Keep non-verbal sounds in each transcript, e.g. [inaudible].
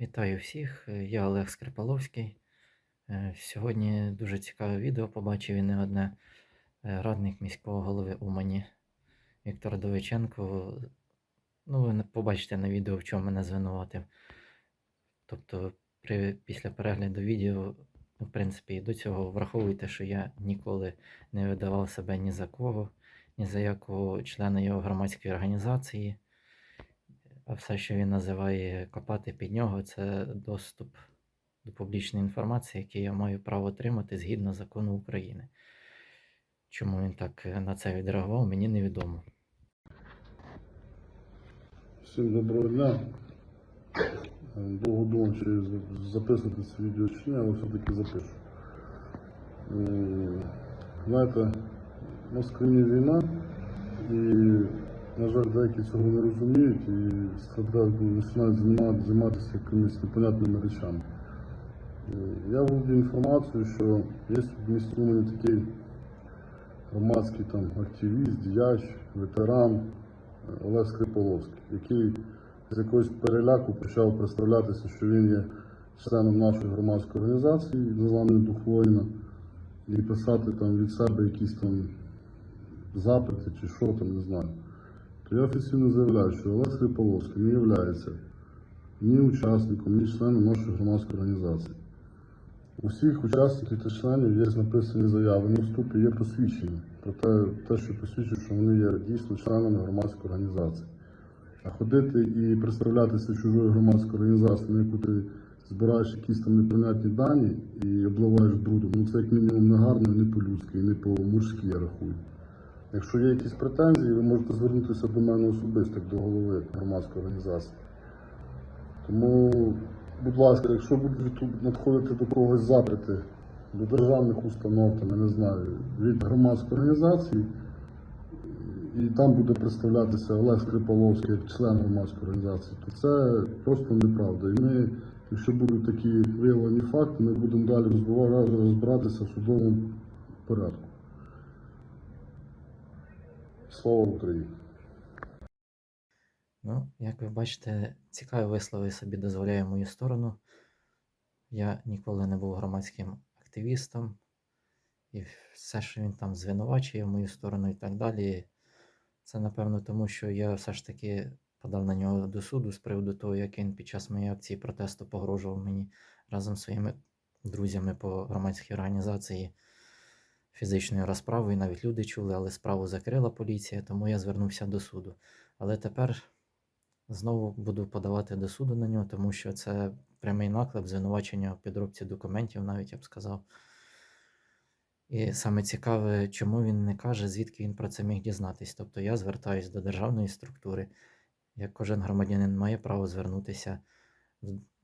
Вітаю всіх, е, я Олег Скрипаловський. Е, Сьогодні дуже цікаве відео побачив і не одне. Е, Радник міського голови Умані Віктор Довиченко. Ну, ви побачите на відео, в чому мене звинуватив. Тобто, при, після перегляду відео, ну, в принципі, і до цього враховуйте, що я ніколи не видавав себе ні за кого, ні за якого члена його громадської організації. Все, що він називає копати під нього, це доступ до публічної інформації, який я маю право отримати згідно закону України. Чому він так е, на це відреагував, мені невідомо. Всім доброго дня. Е, Довго думав, чи за- записувати це відео чи ні, але все-таки запишу. Е, Знаєте, нас в країні війна, і, на жаль, деякі цього не розуміють і починають займатися якимись непонятними речами. Е, Я володію інформацією, що є в місті Умані такий громадський там активіст, діяч, ветеран е, Олег Скриполовський, який з якогось переляку почав представлятися, що він є членом нашої громадської організації Незламний дух воїна, і писати там від себе якісь там запити чи що там, не знаю. То я офіційно заявляю, що Олег Скриполовський не є ні учасником, ні членом нашої громадської організації. У всіх учасників та членів є написані заяви на вступі, є посвідчення про те, те, що посвідчує, що вони є дійсно членами громадської організації. А ходити і представлятися чужою громадською організацією, на яку ти збираєш якісь там непонятні дані і обливаєш брудом, ну це як мінімум не гарно, і не по-людськи, і не по-мужськи, я рахую. Якщо є якісь претензії, ви можете звернутися до мене особисто, як до голови громадської організації. Тому, будь ласка, якщо будуть надходити до когось запити до державних установ, там, я не знаю, від громадської організації, і там буде представлятися Олег Скрипаловський як член громадської організації, то це просто неправда. І ми, якщо будуть такі виявлені факти, ми будемо далі розбиратися в судовому порядку. Слава Україні! Ну, як ви бачите, цікаві вислови собі дозволяє мою сторону. Я ніколи не був громадським активістом, і все, що він там звинувачує в мою сторону і так далі, це напевно тому, що я все ж таки подав на нього до суду з приводу того, як він під час моєї акції протесту погрожував мені разом зі своїми друзями по громадській організації фізичною розправою. Навіть люди чули, але справу закрила поліція, тому я звернувся до суду. Але тепер знову буду подавати до суду на нього, тому що це прямий наклеп, звинувачення в підробці документів, навіть я б сказав. І саме цікаве, чому він не каже, звідки він про це міг дізнатись. Тобто я звертаюсь до державної структури, як кожен громадянин має право звернутися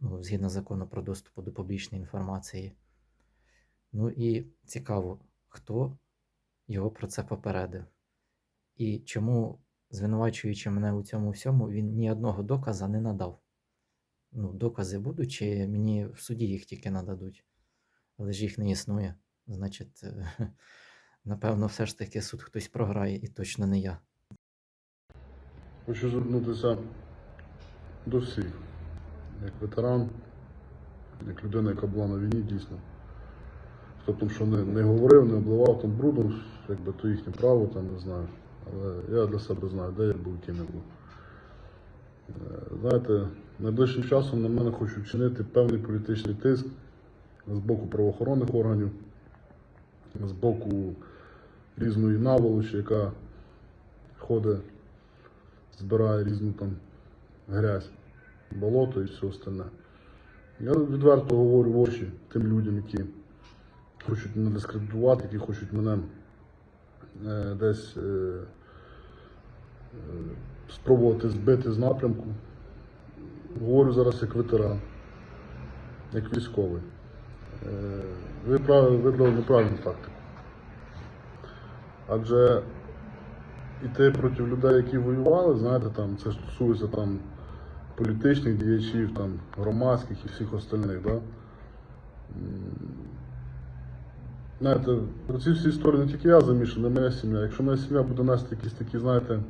ну, згідно закону про доступ до публічної інформації. Ну і цікаво, хто його про це попередив. І чому, звинувачуючи мене у цьому всьому, він ні одного доказа не надав. Ну, докази будуть, чи мені в суді їх тільки нададуть, але ж їх не існує. Значить, [laughs] напевно, все ж таки суд хтось програє, і точно не я. Хочу звернутися до всіх, як ветеран, як людина, яка була на війні, дійсно. Хто там що не, не говорив, не обливав там брудом, якби то їхнє право, там не знаю. Але я для себе знаю, де я був, ким я був. Е, Знаєте, найближчим часом на мене хочуть чинити певний політичний тиск з боку правоохоронних органів, з боку різної наволочі, яка ходить збирає різну там грязь, болото і все остальне. Я відверто говорю в очі тим людям, які хочуть мене дискредитувати, які хочуть мене е, десь е, е, спробувати збити з напрямку. Говорю зараз як ветеран, як військовий. Е, ви вибрали неправильну тактику. Адже іти проти людей, які воювали, знаєте, там це стосується там політичних діячів, там громадських і всіх остальних, да? Знаєте, про ці всі історії не тільки я замішаний, моя сім'я. Якщо моя сім'я буде нести якісь такі, знаєте,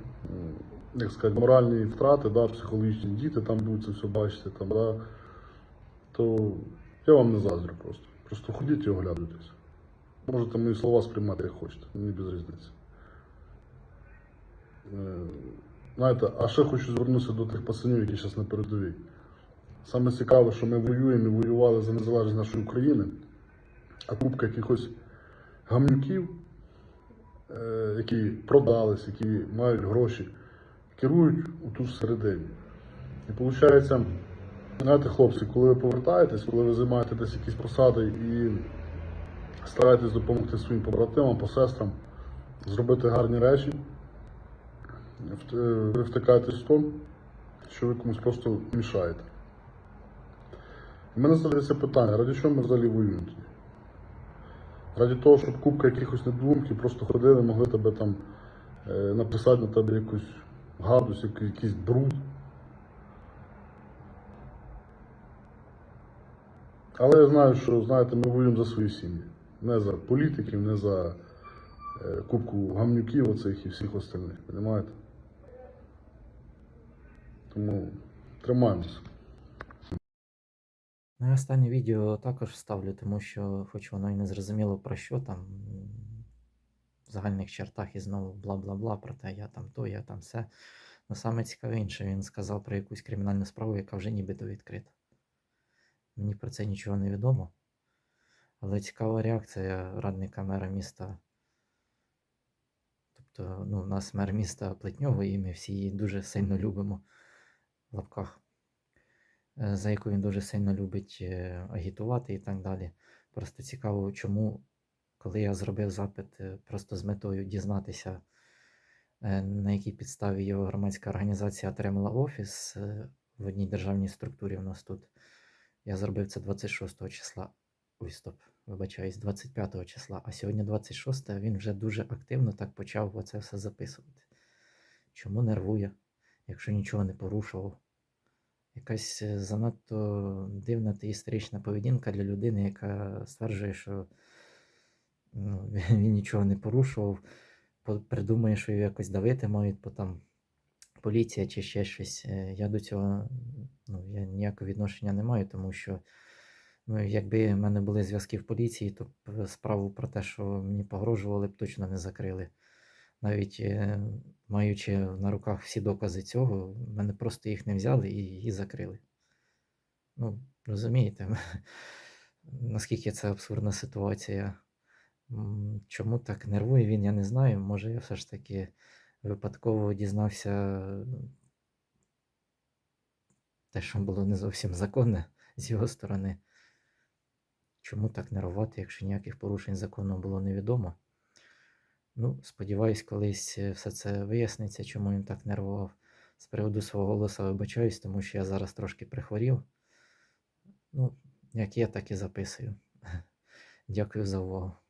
як сказати, моральні втрати, да, психологічні діти там будуть це все бачити, там, да, то я вам не заздрю просто. Просто ходіть і оглядуйтесь. Можете мої слова сприймати як хочете, мені без різниці. Е, Знаєте, а ще хочу звернутися до тих пацанів, які зараз на передовій. Саме цікаве, що ми воюємо і воювали за незалежність нашої України, купка якихось гамнюків, е, які продались, які мають гроші, керують отут всередині. І виходить, знаєте, хлопці, коли ви повертаєтесь, коли ви займаєте десь якісь посади і стараєтесь допомогти своїм побратимам, посестрам, зробити гарні речі, е, ви втикаєтесь в тому, що ви комусь просто мішаєте. У мене задається питання, ради чого ми взагалі воюємо? Раді того, щоб купка якихось недоумків просто ходили, могли тебе там е, написати на тебе якусь який- якийсь бруд. Але я знаю, що знаєте, ми воюємо за свої сім'ї. Не за політиків, не за е, кубку гамнюків оцих і всіх остальних. Понимаєте? Тому тримаємося. Ну, і останнє відео також вставлю, тому що, хоч воно і не зрозуміло про що там, в загальних чертах і знову бла-бла-бла, про те, я там то, я там все. Ну, саме цікаве інше, він сказав про якусь кримінальну справу, яка вже нібито відкрита. Мені про це нічого не відомо. Але цікава реакція радника мера міста. Тобто, ну, у нас мер міста Плетньова, і ми всі її дуже сильно любимо в лапках за яку він дуже сильно любить е, агітувати і так далі. Просто цікаво, чому, коли я зробив запит е, просто з метою дізнатися, е, на якій підставі його громадська організація отримала офіс е, в одній державній структурі у нас тут. Я зробив це 26 числа. Ой, стоп, вибачаюсь, 25 числа. А сьогодні 26, а він вже дуже активно так почав оце все записувати. Чому нервує, якщо нічого не порушував? Якась е, занадто дивна та історична поведінка для людини, яка стверджує, що ну, [laughs] він нічого не порушував, по- придумує, що його якось давити мають, бо там поліція чи ще щось. Е, Я до цього ну, я ніякого відношення не маю, тому що ну, якби в мене були зв'язки в поліції, то справу про те, що мені погрожували, б точно не закрили. Навіть е, маючи на руках всі докази цього, мене просто їх не взяли і її закрили. Ну, розумієте, [laughs] наскільки це абсурдна ситуація. Чому так нервує він, я не знаю. Може, я все ж таки випадково дізнався те, що було не зовсім законне [laughs] з його сторони. Чому так нервувати, якщо ніяких порушень закону було невідомо? Ну, сподіваюсь, колись е, все це виясниться, чому він так нервував. З приводу свого голосу вибачаюсь, тому що я зараз трошки прихворів. Ну, як є, так і записую. [laughs] Дякую за увагу.